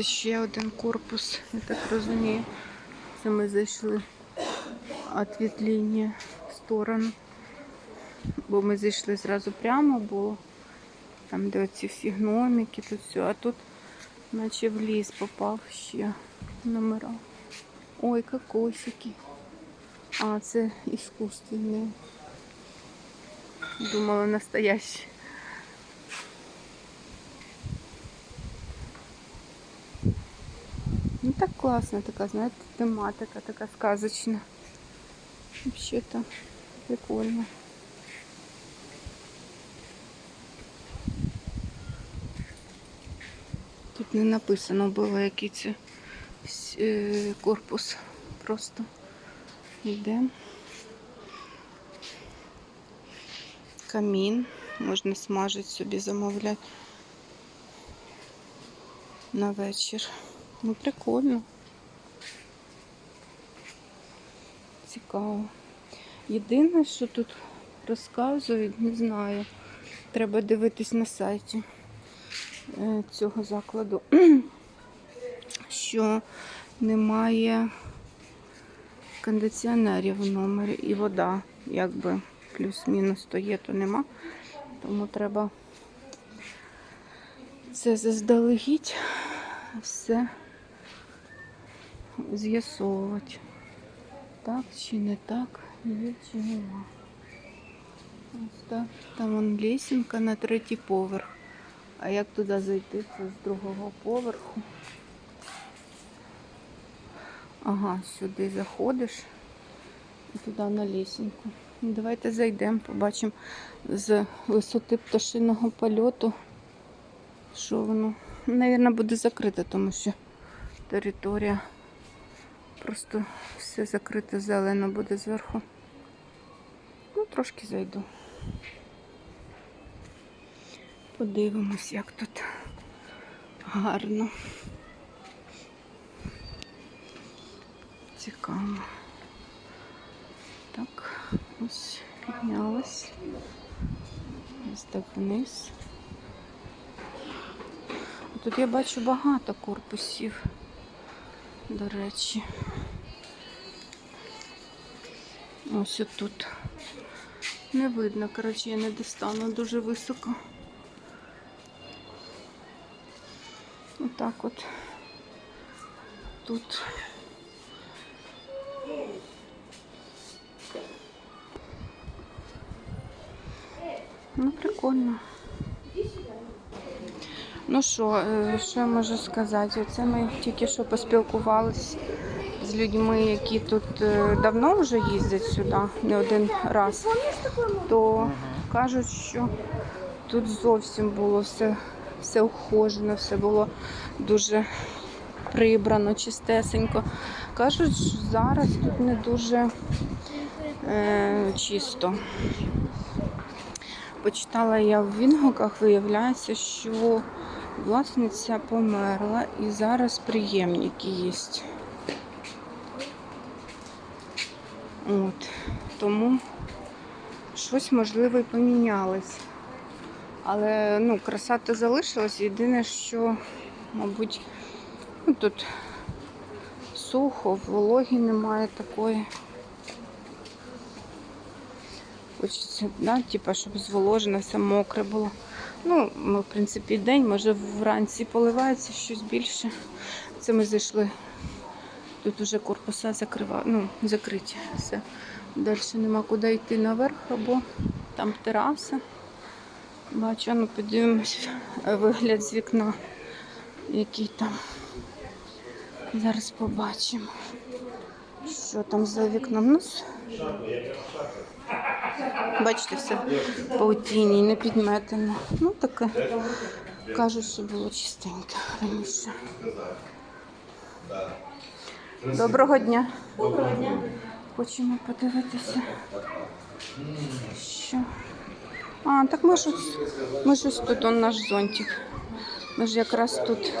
Тут ще один корпус, я так розумію. Це ми зайшли від лінії в сторону. Бо ми зайшли зразу прямо, бо там, де оці всі гномики, тут все. А тут наче в ліс попав ще номера. Ой, кокосики. А, це іскусственні. Думала настоящі. Ну так класно, така, знаєте, тематика така сказочна. Вообще-то прикольно. Тут не написано було, який це е, корпус. Просто йде. Камін. Можна смажити собі, замовляти на вечір. Ну, прикольно. Цікаво. Єдине, що тут розказують, не знаю. Треба дивитись на сайті е, цього закладу, що немає кондиціонерів в номері і вода, якби плюс-мінус то є, то нема. Тому треба це заздалегідь все з'ясовувати. Так чи не так, є чи нема. Ось так. Там вон лесенка на третій поверх. А як туди зайти? Це з другого поверху. Ага, сюди заходиш і туди на лісеньку. Ну, Давайте зайдемо, побачимо з висоти пташиного польоту, що воно. Навірно, буде закрите, тому що територія просто все закрите зелено буде зверху. Ну, трошки зайду. Подивимось, як тут гарно. Цікаво. Так, ось піднялась. Ось так вниз. Тут я бачу багато корпусів, до речі. Ось тут. Не видно, коротше, я не достану дуже високо. Отак от. Тут. Ну, прикольно. Ну що, е, що я можу сказати? Оце ми тільки що поспілкувалися з людьми, які тут е, давно вже їздять сюди, не один раз, то кажуть, що тут зовсім було все, все ухожено, все було дуже прибрано, чистесенько. Кажуть, що зараз тут не дуже е, чисто. Почитала я в відгуках, виявляється, що власниця померла і зараз приємники є. От. Тому щось можливо і помінялось. Але ну, краса то залишилась. Єдине, що, мабуть, ну, тут сухо, вологі немає такої. Хочеться, да, типа, щоб зволожено, все мокре було. Ну, в принципі, день, може вранці поливається щось більше. Це ми зайшли. Тут вже корпуса закрива... ну, закриті. Все. Далі нема куди йти наверх, або там тераса. Бачу, ну подивимось вигляд з вікна, який там. Зараз побачимо, що там за вікном. Ну, с- Бачите, все паутіні, не підметено. Ну таке. Кажуть, що було чистенько раніше. Доброго дня. Доброго дня. Хочемо подивитися. Що? А, так ми ж, ось- ми ж ось тут он наш зонтик. Ми ж якраз тут.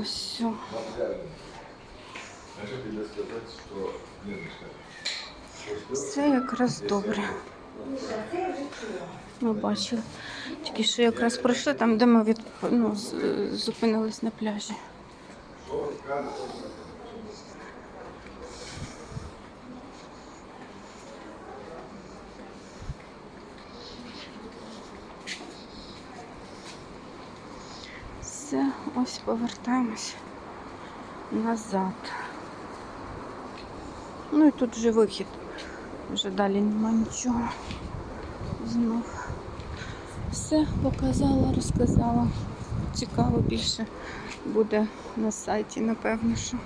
Ось. все. Все якраз добре. Ми бачили. Тільки що якраз пройшли там, де ми від, ну, зупинились на пляжі. Все, ось повертаємось назад. Ну і тут вже вихід. Вже далі нема нічого. Знов. Все показала, розказала. Цікаво більше буде на сайті, напевно, що.